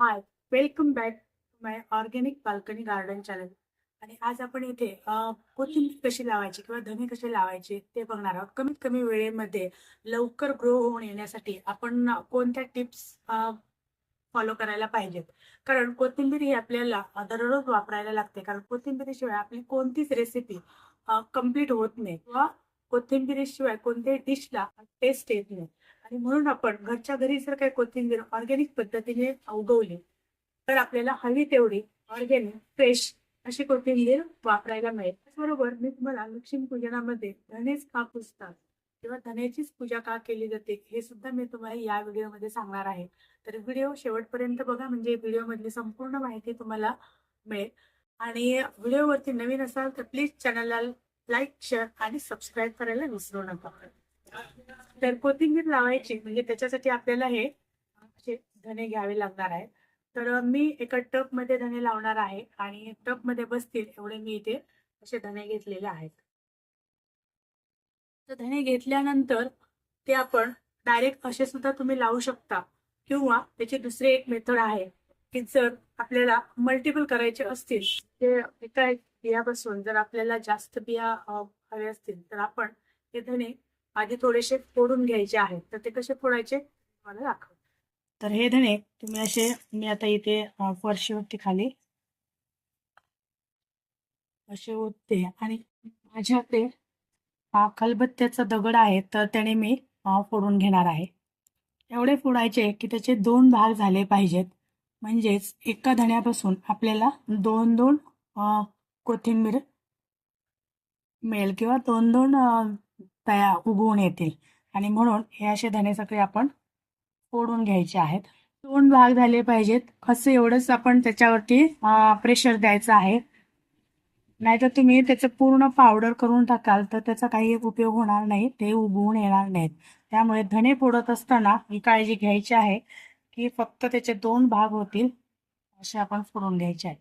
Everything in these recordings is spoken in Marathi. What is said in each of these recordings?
Hi welcome back my organic balcony garden channel आणि आज आपण इथे कोथिंबीर कशी लावायची किंवा धने कसे लावायचे ते बघणार आहोत. कमीत कमी वेळेमध्ये लवकर ग्रो होऊन येण्यासाठी आपण कोणत्या टिप्स फॉलो करायला पाहिजेत? कारण कोथिंबीर ही आपल्याला दररोज वापरायला लागते. कारण कोथिंबीरीशिवाय आपली कोणतीच रेसिपी कंप्लीट होत नाही. किंवा कोथिंबीरीशिवाय कोणत्याही डिशला टेस्ट येत नाही. आणि म्हणून आपण घरच्या घरी जर काही कोथिंबीर ऑर्गॅनिक पद्धतीने उगवली तर आपल्याला हवी तेवढी ऑर्गॅनिक फ्रेश अशी कोथिंबीर वापरायला मिळेल. त्याचबरोबर मी तुम्हाला लक्ष्मी पूजनामध्ये धनेच का पुजतात किंवा धन्याचीच पूजा का केली जाते हे सुद्धा मी तुम्हाला या व्हिडिओमध्ये सांगणार आहे. तर व्हिडिओ शेवटपर्यंत बघा म्हणजे व्हिडिओमधली संपूर्ण माहिती तुम्हाला मिळेल. आणि व्हिडिओवरती नवीन असाल तर प्लीज चॅनलला लाईक शेअर आणि सबस्क्राईब करायला विसरू नका. तर कोथिंबीर लावायची म्हणजे त्याच्यासाठी आपल्याला हे असे धने घ्यावे लागणार आहे तर मी एका टबमध्ये धने लावणार आहे आणि टबमध्ये बसतील एवढे मी इथे असे धने घेतलेले आहेत. तर धने घेतल्यानंतर ते आपण डायरेक्ट असे सुद्धा तुम्ही लावू शकता किंवा त्याची दुसरी एक मेथड आहे की जर आपल्याला मल्टिपल करायचे असतील ते एका बियापासून जर आपल्याला जास्त बिया हवे असतील तर आपण हे धने आधी थोडेसे फोडून घ्यायचे आहेत. तर ते कसे फोडायचे? मला दाखव तर हे धणे तुम्ही असे मी आता इथे फरशीवरती खाली. असे ओतते. आणि माझ्याकडे हा खलबत्त्याचा दगड आहे तर त्याने मी फोडून घेणार आहे. एवढे फोडायचे की त्याचे दोन भाग झाले पाहिजेत. म्हणजेच एका धण्यापासून आपल्याला दोन दोन कोथिंबीर मिळेल किंवा दोन दोन तया उगवून येतील. आणि म्हणून हे असे धणे सगळे आपण फोडून घ्यायचे आहेत. दोन भाग झाले पाहिजेत. असं एवढंच आपण त्याच्यावरती प्रेशर द्यायचं आहे. नाहीतर तुम्ही त्याचं पूर्ण पावडर करून टाकाल तर त्याचा काही उपयोग होणार नाही. ते उगवून येणार नाहीत. त्यामुळे धणे फोडत असताना ही काळजी घ्यायची आहे की फक्त त्याचे दोन भाग होतील असे आपण फोडून घ्यायचे आहेत.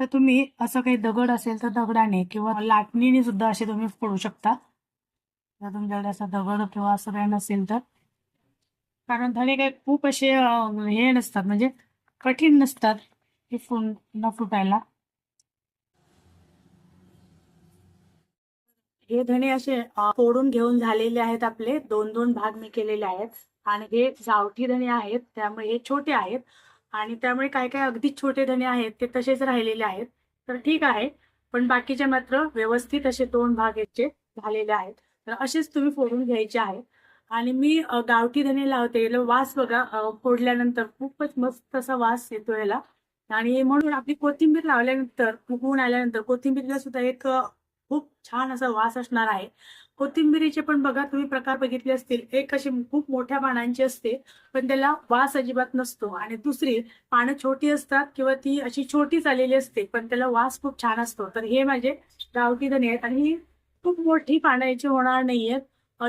आता तुम्ही असं काही दगड असेल तर दगडाने किंवा लाटणीने सुद्धा असे तुम्ही फोडू शकता. जर तुमच्याकडे असा दगड किंवा असं काही नसेल तर. कारण धडे काही खूप असे हे नसतात म्हणजे कठीण नसतात हे फुल न फुटायला. हे धणे असे फोडून घेऊन झालेले आहेत आपले. दोन दोन भाग मी केलेले आहेत. आणि हे गावठी धणे आहेत. त्यामुळे हे छोटे आहेत. आणि त्यामुळे काय काय अगदी छोटे धणे आहेत ते तसेच राहिलेले आहेत. तर ठीक आहे. पण बाकीचे मात्र व्यवस्थित असे दोन भाग याचे झालेले आहेत. तर असेच तुम्ही फोडून घ्यायचे आहेत. आणि मी गावठी धने लावते. वास बघा फोडल्यानंतर खूपच मस्त असा वास येतो याला. आणि म्हणून आपली कोथिंबीर लावल्यानंतर उगवून आल्यानंतर कोथिंबीरला सुद्धा एक खूप छान असा वास असणार आहे. कोथिंबिरीचे पण बघा तुम्ही प्रकार बघितले असतील. एक अशी खूप मोठ्या पानांची असते पण त्याला वास अजिबात नसतो. आणि दुसरी पानं छोटी असतात किंवा ती अशी छोटीच आलेली असते पण त्याला वास खूप छान असतो. तर हे माझे गावठी धने आहेत. आणि ही खूप मोठी पानं याची होणार नाहीयेत.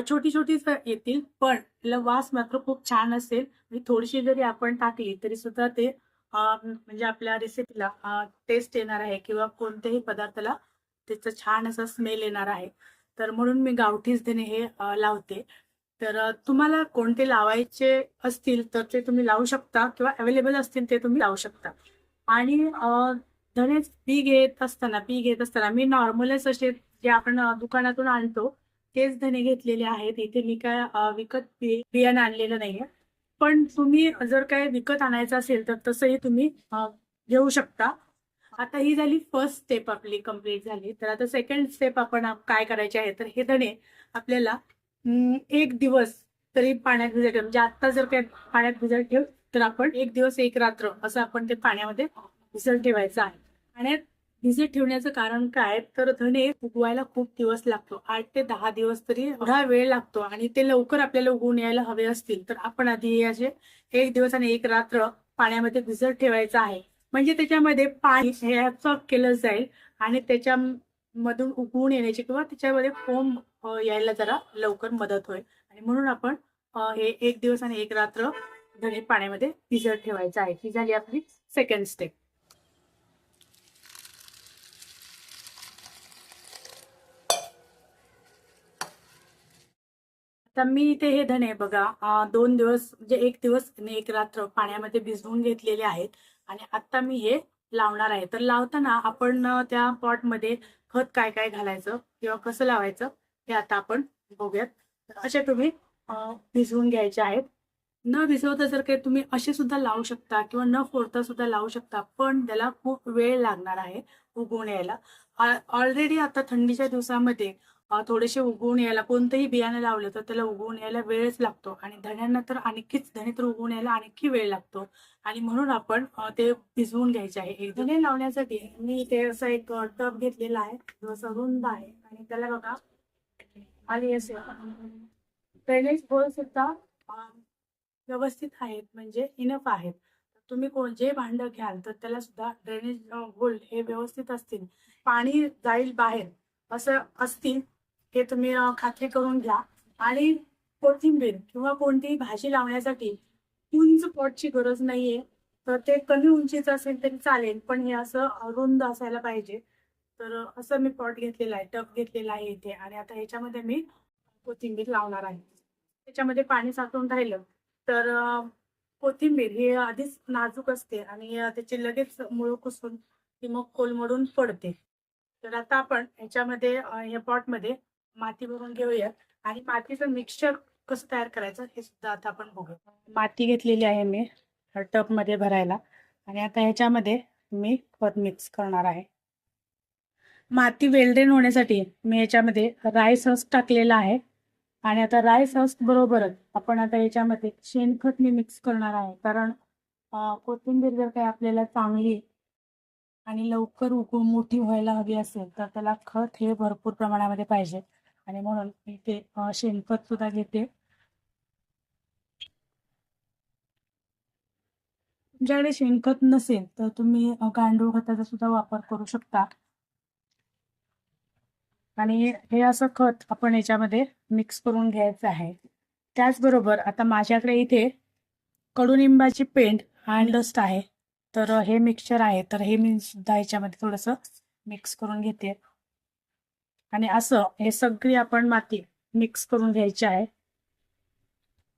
छोटी छोटी येतील पण त्याला वास मात्र खूप छान असेल. आणि थोडीशी जरी आपण टाकली तरी सुद्धा ते म्हणजे आपल्या रेसिपीला टेस्ट येणार आहे किंवा कोणत्याही पदार्थाला त्याचा छान असा स्मेल येणार आहे. तर म्हणून मी गावठीच देणे हे लावते. तर तुम्हाला कोणते लावायचे असतील तर ते तुम्ही लावू शकता किंवा अवेलेबल असतील ते तुम्ही लावू शकता. आणि धनेच बी घेत असताना बी घेत असताना मी नॉर्मलच असे जे आपण दुकानातून आणतो तेच धने घेतलेले आहेत. इथे मी काय विकत बी- बियाणं आणलेलं नाहीये. पण तुम्ही जर काय विकत आणायचं असेल तर तसंही तुम्ही घेऊ शकता. आता ही झाली फर्स्ट स्टेप आपली कंप्लीट झाली. तर आता सेकंड स्टेप आपण काय करायचे आहे तर हे धणे आपल्याला एक दिवस तरी पाण्यात भिजत ठेव म्हणजे आता जर काय पाण्यात भिजत ठेव तर आपण एक दिवस एक रात्र असं आपण ते पाण्यामध्ये भिजत ठेवायचं आहे. पाण्यात भिजत ठेवण्याचं कारण काय? तर धणे उगवायला खूप दिवस लागतो. आठ ते दहा दिवस तरी एवढा वेळ लागतो आणि ते लवकर आपल्याला उगवून यायला हवे असतील. तर आपण आधी हे असे एक दिवस आणि एक रात्र पाण्यामध्ये भिजत ठेवायचं आहे. म्हणजे त्याच्यामध्ये पाणी हे absorb केलं जाईल आणि त्याच्या मधून उगवून येण्याची किंवा त्याच्यामध्ये फोम यायला जरा लवकर मदत होईल. आणि म्हणून आपण हे एक दिवस आणि एक रात्र धणे पाण्यामध्ये भिजत ठेवायचं आहे. ही झाली आपली सेकंड स्टेप आता मी इथे हे धणे बघा. दोन दिवस म्हणजे एक दिवस आणि एक रात्र पाण्यामध्ये भिजवून घेतलेले आहेत. आणि आता मी हे लावणार आहे. तर लावताना आपण त्या पॉटमध्ये खत काय काय घालायचं किंवा कसं लावायचं हे आता आपण बघूयात. असे तुम्ही भिजवून घ्यायचे आहेत. न भिजवता जर काही तुम्ही असे सुद्धा लावू शकता किंवा न फोडता सुद्धा लावू शकता पण त्याला खूप वेळ लागणार आहे उगवून यायला. ऑलरेडी आता थंडीच्या दिवसामध्ये थोडेसे उगवून यायला कोणतंही बियाणं लावलं तर त्याला उगवून यायला वेळच लागतो. आणि धण्यांना तर आणखीच धणे तर उगवून यायला आणखी वेळ लागतो. आणि म्हणून आपण ते भिजवून घ्यायचे आहे. एक धणे लावण्यासाठी मी इथे असं एक टब घेतलेला आहे. जो असा रुंद आहे. आणि त्याला बघा. आणि असं ड्रेनेज होल सुद्धा व्यवस्थित आहेत. म्हणजे इनफ आहेत. तुम्ही कोण जे भांडं घ्याल तर त्याला सुद्धा ड्रेनेज होल हे व्यवस्थित असतील. पाणी जाईल बाहेर. असं असतील. हे तुम्ही खात्री करून घ्या. आणि कोथिंबीर किंवा कोणतीही भाजी लावण्यासाठी उंच पॉटची गरज नाहीये. तर ते कमी उंचीचं असेल तरी चालेल पण हे असं अरुंद रुंद असायला पाहिजे. तर असं मी पॉट घेतलेला आहे टब घेतलेला आहे इथे. आणि आता ह्याच्यामध्ये मी कोथिंबीर लावणार आहे. त्याच्यामध्ये पाणी साठवून राहिलं तर कोथिंबीर हे आधीच नाजूक असते आणि त्याची लगेच मुळं कुसून ती मग कोलमडून पडते. तर आता आपण ह्याच्यामध्ये या पॉटमध्ये माती भरून घेऊया आणि मातीचं मिक्सचर कसं तयार करायचं हे सुद्धा आता आपण बघूया. माती घेतलेली आहे मी टबमध्ये भरायला. आणि आता ह्याच्यामध्ये मी खत मिक्स करणार आहे. माती वेल्डेन होण्यासाठी मी याच्यामध्ये राय सस टाकलेला आहे. आणि आता राय सस बरोबरच आपण आता याच्यामध्ये शेणखत मी मिक्स करणार आहे. कारण कोथिंबीर जर काही आपल्याला चांगली आणि लवकर उगवून मोठी व्हायला हवी असेल तर त्याला खत हे भरपूर प्रमाणामध्ये पाहिजे. आणि म्हणून मी ते शेणखत सुद्धा घेते. तुमच्याकडे शेणखत नसेल तर तुम्ही गांडूळ खताचा सुद्धा वापर करू शकता. आणि हे असं खत आपण याच्यामध्ये मिक्स करून घ्यायचं आहे. त्याचबरोबर आता माझ्याकडे इथे कडुनिंबाची पेंट आणि डस्ट आहे. तर हे मिक्सचर आहे. तर हे मी सुद्धा याच्यामध्ये थोडंसं मिक्स करून घेते. आणि असं हे सगळी आपण माती मिक्स करून घ्यायची आहे.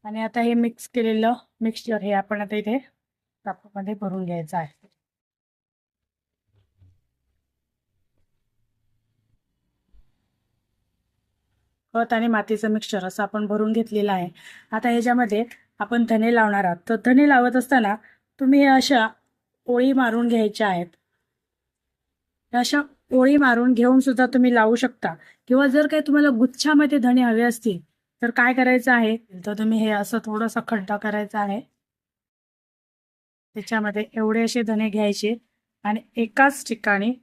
आणि आता हे मिक्स केलेलं मिक्सचर हे आपण आता इथे कापमध्ये भरून घ्यायचं आहे. खत आणि मातीचं मिक्सचर असं आपण भरून घेतलेलं आहे. आता ह्याच्यामध्ये आपण धने लावणार आहात. तर धने लावत असताना तुम्ही अशा ओळी मारून घ्यायच्या आहेत. अशा ओळी मारून घेऊन सुद्धा तुम्ही लावू शकता. किंवा जर काही तुम्हाला गुच्छामध्ये धणे हवे असतील तर काय करायचं आहे? तर तुम्ही हे असं थोडासा खड्डा करायचा आहे. त्याच्यामध्ये एवढे असे धणे घ्यायचे आणि एकाच ठिकाणी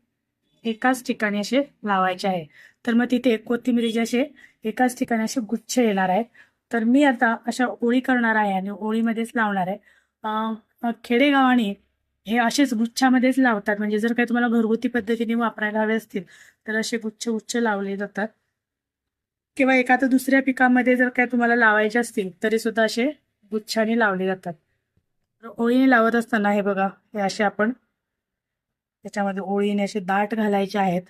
एकाच ठिकाणी असे लावायचे आहे. तर मग तिथे कोथिंबिरीचे असे एकाच ठिकाणी असे गुच्छ येणार आहेत. तर मी आता अशा ओळी करणार आहे आणि ओळीमध्येच लावणार आहे. खेडेगावाने हे असेच गुच्छामध्येच लावतात. म्हणजे जर काही तुम्हाला घरगुती पद्धतीने वापरायला हवे असतील तर असे गुच्छ गुच्छ लावले जातात. किंवा एखाद्या दुसऱ्या पिकामध्ये जर काही तुम्हाला लावायचे असतील तरी सुद्धा असे गुच्छाने लावले जातात. तर ओळीने लावत असताना हे बघा हे असे आपण त्याच्यामध्ये ओळीने असे दाट घालायचे आहेत.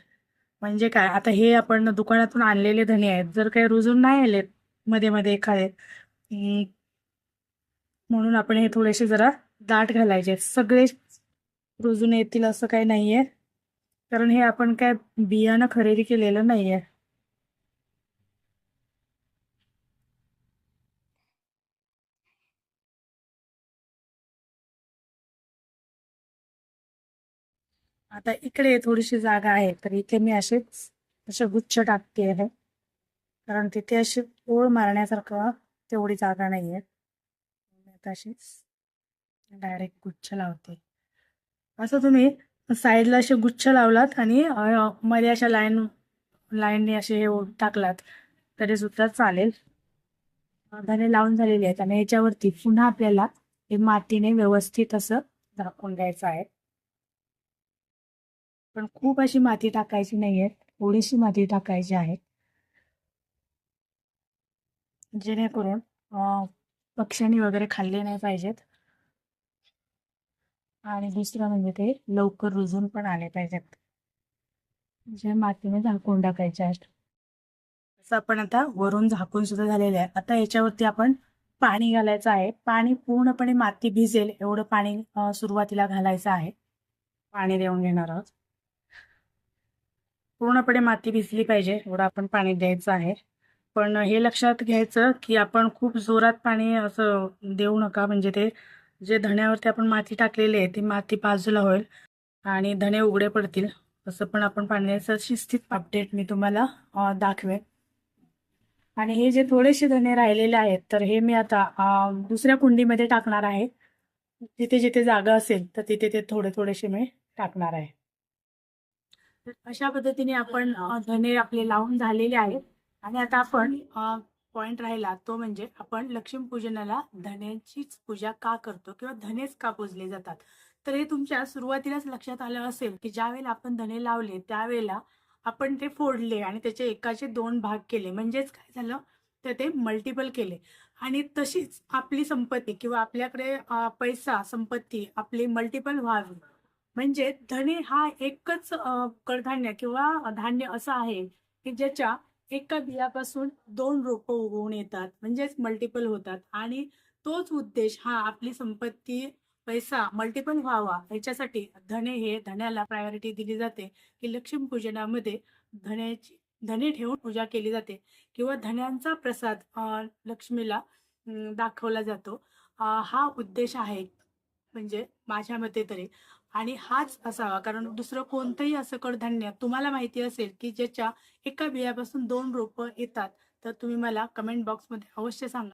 म्हणजे काय? आता हे आपण दुकानातून आणलेले धने आहेत. जर काही रुजून नाही आलेत मध्ये मध्ये एखादे म्हणून आपण हे थोडेसे जरा दाट घालायचे सगळे रुजून येतील असं काही नाहीये. कारण हे आपण काय बियाणं खरेदी केलेलं नाहीये. आता इकडे थोडीशी जागा आहे तर इथे मी असेच असे गुच्छ टाकते आहे. कारण तिथे अशी ओळ मारण्यासारखं तेवढी जागा नाहीये. आहे आता अशीच डायरेक्ट गुच्छ लावते. असं तुम्ही साईडला असे गुच्छ लावलात आणि मध्ये अशा लाईन लाईनने असे हे टाकलात. तरी सुद्धा चालेल. धने लावून झालेले आहेत आणि याच्यावरती पुन्हा आपल्याला हे मातीने व्यवस्थित असं झाकून द्यायचं आहे. पण खूप अशी माती टाकायची नाहीये. थोडीशी माती टाकायची आहे. जेणेकरून पक्ष्यांनी वगैरे खाल्ले नाही पाहिजेत. आणि दुसरं म्हणजे ते लवकर रुजून पण आले पाहिजेत. जे मातीने झाकून टाकायचे आहेत. असं आपण आता वरून झाकून सुद्धा झालेलं आहे. आता याच्यावरती आपण पाणी घालायचं आहे. पाणी पूर्णपणे माती भिजेल एवढं पाणी सुरुवातीला घालायचं आहे. पाणी देऊन घेणार आहोत. पूर्णपणे माती भिजली पाहिजे एवढं आपण पाणी द्यायचं आहे. पण हे लक्षात घ्यायचं की आपण खूप जोरात पाणी असं देऊ नका. म्हणजे ते जे धण्यावरती आपण माती टाकलेली आहे ती माती बाजूला होईल आणि धणे उघडे पडतील. तसं पण आपण पाण्याचं शिस्तीत अपडेट मी तुम्हाला दाखवेन. आणि हे जे थोडेसे धणे राहिलेले आहेत तर हे मी आता दुसऱ्या कुंडीमध्ये टाकणार आहे. जिथे जिथे जागा असेल तर तिथे ते थोडे थोडेसे मी टाकणार आहे. तर अशा पद्धतीने आपण धणे आपले लावून झालेले आहेत. आणि आता आपण पॉइंट राहिला तो म्हणजे आपण लक्ष्मीपूजनाला धन्यांचीच पूजा का करतो किंवा धनेच का पूजले जातात? तर हे तुमच्या सुरुवातीलाच लक्षात आलं असेल की ज्या वेळेला आपण धने लावले त्यावेळेला आपण ते फोडले आणि त्याचे एकाचे दोन भाग केले. म्हणजेच काय झालं? तर ते मल्टिपल केले. आणि तशीच आपली संपत्ती किंवा आपल्याकडे पैसा संपत्ती आपली मल्टिपल व्हावी. म्हणजे धने हा एकच कडधान्य किंवा धान्य असं आहे की ज्याच्या एका बियापासून दोन रोपं उगवून येतात म्हणजेच मल्टिपल होतात. आणि तोच उद्देश हा आपली संपत्ती पैसा मल्टिपल व्हावा याच्यासाठी धने हे धन्याला प्रायोरिटी दिली जाते. की लक्ष्मीपूजनामध्ये धन्याची धने ठेवून पूजा केली जाते. किंवा धन्यांचा प्रसाद लक्ष्मीला दाखवला जातो. हा उद्देश आहे. म्हणजे माझ्या मते तरी. आणि हाच असावा. कारण दुसरं कोणतंही असं कडधान्य तुम्हाला माहिती असेल की ज्याच्या एका बियापासून दोन रोपं येतात तर तुम्ही मला कमेंट बॉक्समध्ये अवश्य सांगा.